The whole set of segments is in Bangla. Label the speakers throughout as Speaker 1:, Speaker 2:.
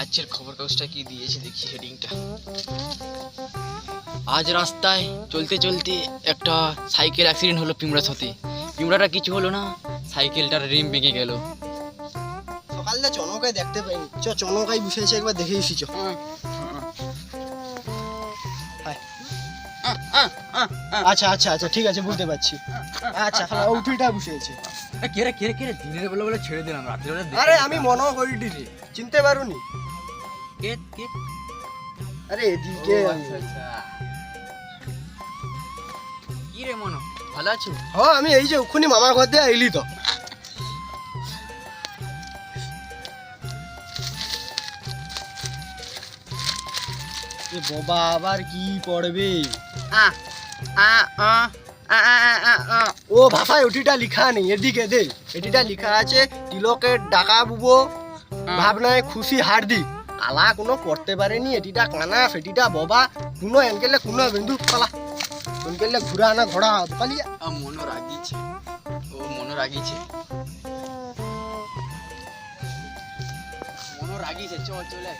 Speaker 1: আজকের খবর কাগজটা কি দিয়েছে? দেখি হেডিংটা আজ রাস্তায় চলতে চলতে একটা সাইকেল অ্যাক্সিডেন্ট হলো পিমড়া সাথে। পিমড়াটা কিছু হলো না সাইকেলটার রিম ভেঙে গেল।
Speaker 2: সকালে চনকাই দেখতে পাইনি। চ চনকাই বসেছে একবার দেখে এসি চ আচ্ছা আচ্ছা আচ্ছা ঠিক আছে বুঝতে পারছি। আচ্ছা হ্যাঁ উঠিটা বসেছে
Speaker 1: কে রে কে রে কে রে? দিনের বেলা বলে ছেড়ে দিলাম রাত্রে বেলা
Speaker 2: আরে আমি মনে করি রে। চিনতে পারুনি?
Speaker 1: কে কে
Speaker 2: আরে এদিকে
Speaker 1: আচ্ছা আচ্ছা। কি রে মনো? ভালো আছো?
Speaker 2: হ্যাঁ আমি এই যে ওখানে মামার ঘর দিয়ে এলি তো। এ বাবা আবার কি পড়বে?
Speaker 1: আ আ আ
Speaker 2: ও ভাষায় ওটিটা লিখা নেই এদিকে দে এটিটা লিখা আছে তিলকের ডাকা বুবো ভাবনায় খুশি হার্দিক কালা কোনো করতে পারেনি, এটিটা কানা, সেটিটা ববা, কোনো এনকেলে কোনো বিন্দু পালা। এনকেলে ঘুরা না ঘোড়া পালিয়া।
Speaker 1: মন রাগিছে, ও মন রাগিছে। মন রাগিছে, চল, চলে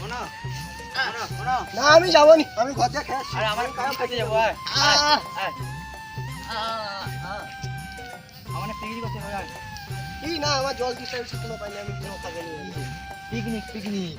Speaker 1: মনো আমি মনো
Speaker 2: না আমি ঘর থেকে খেয়ে
Speaker 1: আরে আমার কাম করতে যাব আয় আয় আমার পিকনিক করতে হবে
Speaker 2: এই না আমার জল দিতে কোনো পাইনি আমি কোনো খাব না
Speaker 1: পিকনিক পিকনিক।